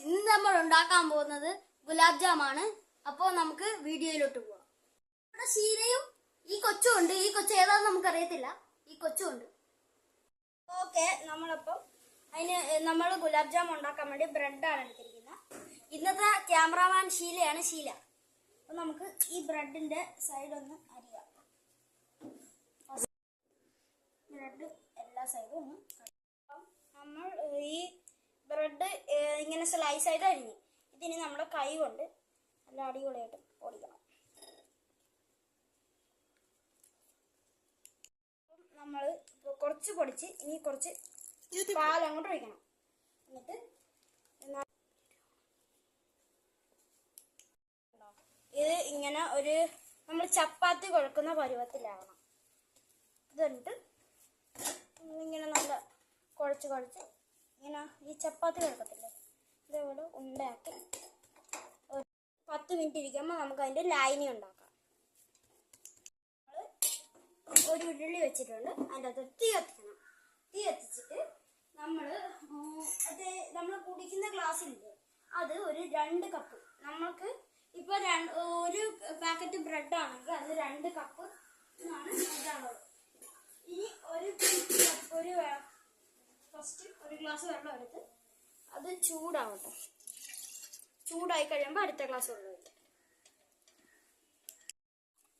ഇന്ന് നമ്മൾ ഉണ്ടാക്കാൻ പോകുന്നത് ഗുലാബ് ആണ് അപ്പോൾ നമുക്ക് വീഡിയോയിലോട്ട് പോവാം. ഇവിടെ ശീലയും ഈ കൊച്ചും ഉണ്ട്. ഈ കൊച്ചു ഏതാണെന്ന് നമുക്ക് അറിയത്തില്ല ഈ കൊച്ചും ഉണ്ട്. ഓക്കെ നമ്മളപ്പം അതിന് നമ്മൾ ഗുലാബ് ജാം ഉണ്ടാക്കാൻ വേണ്ടി ബ്രെഡാണ് എടുത്തിരിക്കുന്നത്. ഇന്നത്തെ ക്യാമറാമാൻ ഷീലയാണ് ഷീല അപ്പം നമുക്ക് ഈ ബ്രെഡിന്റെ സൈഡ് ഒന്ന് അരിയാം. ബ്രെഡ് എല്ലാ സൈഡും ഒന്ന് അപ്പം നമ്മൾ ഈ ബ്രെഡ് ആയിട്ട് അരിഞ്ഞു ഇതിന് നമ്മുടെ കൈ കൊണ്ട് നല്ല അടിപൊളിയായിട്ട് ഓടിക്കണം. നമ്മൾ കുറച്ച് പൊടിച്ച് ഇനി കുറച്ച് പാൽ അങ്ങോട്ട് ഒഴിക്കണം. എന്നിട്ട് എന്നാ- ഇത് ഇങ്ങനെ ഒരു നമ്മൾ ചപ്പാത്തി കുഴക്കുന്ന പരുവത്തിലാവണം. ഇത് എന്നിട്ട് ഇങ്ങനെ നല്ല കുഴച്ച് കുഴച്ച് ഇങ്ങനെ ഈ ചപ്പാത്തി കുഴക്കത്തില്ലേ? ഇതേപോലെ ഉണ്ടാക്കി. പത്ത് മിനിറ്റ് ഇരിക്കുമ്പോൾ നമുക്ക് അതിന്റെ ലൈനി ഉണ്ടാക്കാം. ഒരു ഉരുളി വെച്ചിട്ടുണ്ട്. അതിന്റെ അകത്ത് തീ കത്തിക്കണം. തീ കത്തിച്ചിട്ട് നമ്മൾ അത് നമ്മൾ കുടിക്കുന്ന ഗ്ലാസ്സിലില്ലേ അത് ഒരു രണ്ട് കപ്പ് നമ്മൾക്ക് ഇപ്പോൾ രണ്ട് ഒരു പാക്കറ്റ് ബ്രെഡ് ആണെങ്കിൽ അത് രണ്ട് കപ്പ് ആണ് ഇതാണുള്ളത്. ഇനി ഒരു ഒരു ഫസ്റ്റ് ഒരു ഗ്ലാസ് വെള്ളം എടുത്ത് അത് ചൂടാവട്ടെ. ചൂടായി കഴിയുമ്പോൾ അടുത്ത ഗ്ലാസ് വെള്ളം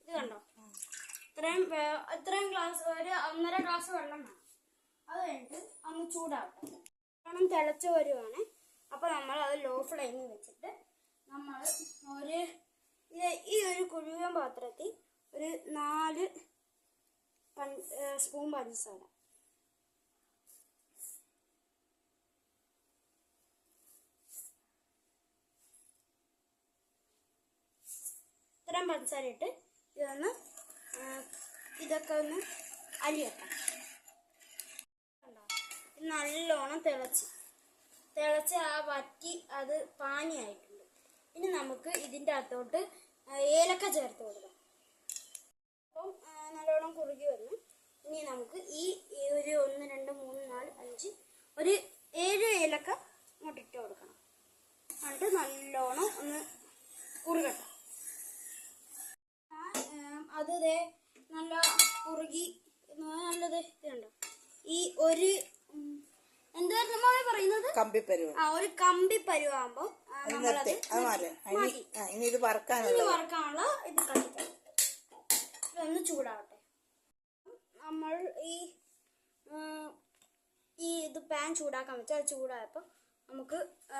ഇത് കണ്ടോ? ഇത്രയും ഇത്രയും ഗ്ലാസ് ഒരു ഒന്നര ഗ്ലാസ് വെള്ളം വേണം. അത് കഴിഞ്ഞിട്ട് ഒന്ന് ചൂടാവട്ടെ. വെള്ളം തിളച്ച് വരുവാണ്. അപ്പൊ നമ്മൾ അത് ലോ ഫ്ലെയിമിൽ വെച്ചിട്ട് നമ്മൾ ഒരു ഈ ഒരു കുഴുവൻ പാത്രത്തിൽ ഒരു നാല് സ്പൂൺ പഞ്ചസാര. ഇത്രയും പഞ്ചസാര ഇട്ട് ഇതൊന്ന് ഇതൊക്കെ ഒന്ന്? ഇത് നല്ലോണം തിളച്ച്. തിളച്ച് ആ വറ്റി അത് പാനിയായിട്ടുണ്ട്. ഇനി നമുക്ക് ഇതിന്റെ അകത്തോട്ട് ഏലക്ക ചേർത്ത് കൊടുക്കാം. അപ്പം നല്ലോണം കുറുകി വന്നു ഇനി നമുക്ക് ഈ ഒരു ഒന്ന് രണ്ട് മൂന്ന് നാല് അഞ്ച് ഒരു ഏഴ് ഏലക്ക ഇങ്ങോട്ട് ഇട്ട് കൊടുക്കണം. എന്നിട്ട് നല്ലോണം ഒന്ന് കുറുകട്ടെ. അത് ദേ നല്ല കുറുകി നല്ലത് ഇതുണ്ടോ? ഈ ഒരു എന്തായിരുന്നു പറയുന്നത്? കമ്പിപ്പരുവം. ആ ഒരു കമ്പി പരുവാകുമ്പോ നമ്മളത് ഇനി ഇത് വറക്കാനുള്ള ഇത് കളിക്കാം ഇതൊന്ന് ചൂടാവട്ടെ. നമ്മൾ ഈ ഈ ഇത് പാൻ ചൂടാക്കാൻ വെച്ചാൽ ചൂടായപ്പോ ചൂടായപ്പോൾ നമുക്ക്